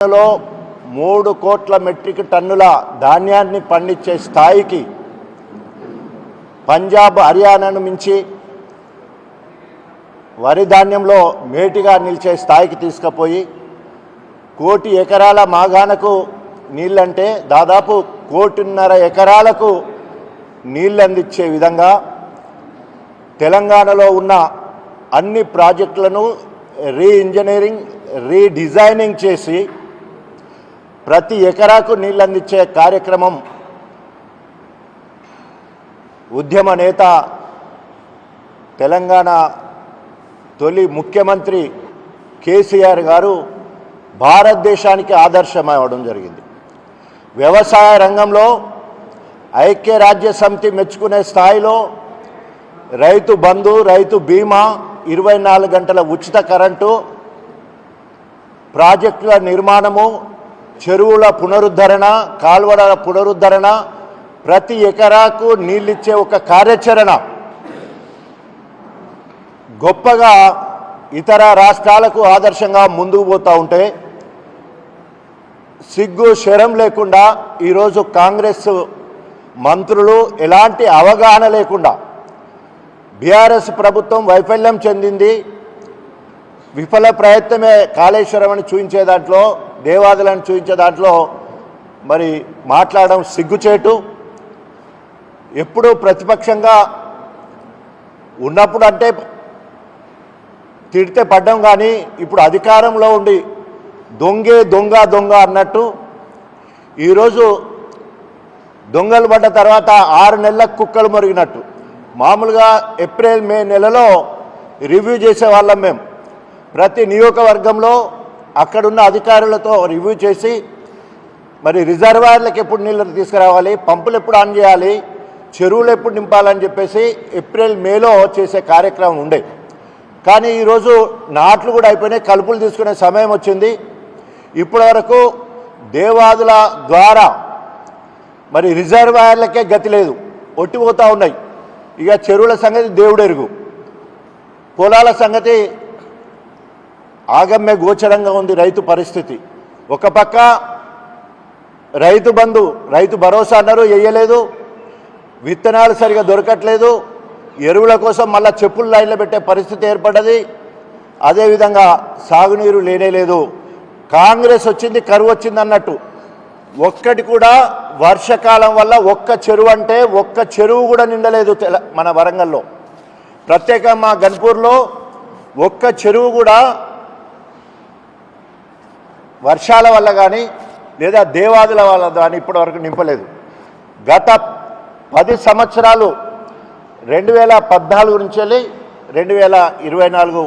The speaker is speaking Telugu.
లో మూడు కోట్ల మెట్రిక్ టన్నుల ధాన్యాన్ని పండించే స్థాయికి పంజాబ్ హర్యానాను మించి వరి ధాన్యంలో మేటిగా నిలిచే స్థాయికి తీసుకుపోయి కోటి ఎకరాల మాగాణకు నీళ్ళంటే దాదాపు కోటిన్నర ఎకరాలకు నీళ్ళు అందించే విధంగా తెలంగాణలో ఉన్న అన్ని ప్రాజెక్టులను రీఇంజనీరింగ్ రీడిజైనింగ్ చేసి ప్రతి ఎకరాకు నీళ్ళు అందించే కార్యక్రమం ఉద్యమ నేత తెలంగాణ తొలి ముఖ్యమంత్రి కేసీఆర్ గారు భారతదేశానికి ఆదర్శం అవ్వడం జరిగింది. వ్యవసాయ రంగంలో ఐక్యరాజ్య సమితి మెచ్చుకునే స్థాయిలో రైతు బంధు రైతు బీమా ఇరవై నాలుగు గంటల ఉచిత కరెంటు ప్రాజెక్టుల నిర్మాణము చెరువుల పునరుద్ధరణ కాల్వల పునరుద్ధరణ ప్రతి ఎకరాకు నీళ్ళిచ్చే ఒక కార్యాచరణ. గొప్పగా ఇతర రాష్ట్రాలకు ఆదర్శంగా ముందుకు పోతూ ఉంటే సిగ్గు శరం లేకుండా ఈరోజు కాంగ్రెస్ మంత్రులు ఎలాంటి అవగాహన లేకుండా బీఆర్ఎస్ ప్రభుత్వం వైఫల్యం చెందింది విఫల ప్రయత్నమే కాళేశ్వరం అని చూపించే దాంట్లో దేవాదులను చూపించే దాంట్లో మరి మాట్లాడడం సిగ్గుచేటు. ఎప్పుడూ ప్రతిపక్షంగా ఉన్నప్పుడు అంటే తిడితే పడ్డం కానీ ఇప్పుడు అధికారంలో ఉండి దొంగే దొంగ దొంగ అన్నట్టు ఈరోజు దొంగలు పడ్డ తర్వాత ఆరు నెలలకు కుక్కలు మురిగినట్టు. మామూలుగా ఏప్రిల్ మే నెలలో రివ్యూ చేసేవాళ్ళం మేము. ప్రతి నియోజకవర్గంలో అక్కడున్న అధికారులతో రివ్యూ చేసి మరి రిజర్వాయర్లకు ఎప్పుడు నీళ్ళు తీసుకురావాలి పంపులు ఎప్పుడు ఆన్ చేయాలి చెరువులు ఎప్పుడు నింపాలని చెప్పేసి ఏప్రిల్ మేలో చేసే కార్యక్రమం ఉండే. కానీ ఈరోజు నాట్లు కూడా అయిపోయినాయి కలుపులు తీసుకునే సమయం వచ్చింది. ఇప్పటి వరకు దేవాదుల ద్వారా మరి రిజర్వాయర్లకే గతి లేదు ఒట్టిపోతూ ఉన్నాయి. ఇక చెరువుల సంగతి దేవుడెరుగు. పొలాల సంగతి ఆగమ్య గోచరంగా ఉంది రైతు పరిస్థితి. ఒక పక్క రైతు బంధు రైతు భరోసా అన్నారు వేయలేదు విత్తనాలు సరిగా దొరకట్లేదు. ఎరువుల కోసం మళ్ళా చెప్పులు లైన్లో పెట్టే పరిస్థితి ఏర్పడ్డది. అదేవిధంగా సాగునీరు లేనేలేదు కాంగ్రెస్ వచ్చింది కరువు వచ్చింది అన్నట్టు. ఒక్కటి కూడా వర్షకాలం వల్ల ఒక్క చెరువు అంటే ఒక్క చెరువు కూడా నిండలేదు తెల- మన వరంగల్లో. ప్రత్యేకంగా మా గన్పూర్లో ఒక్క చెరువు కూడా వర్షాల వల్ల కానీ లేదా దేవాదుల వల్ల కానీ ఇప్పటివరకు నింపలేదు. గత పది సంవత్సరాలు రెండు వేల పద్నాలుగు నుంచి వెళ్ళి రెండు వేల ఇరవై నాలుగు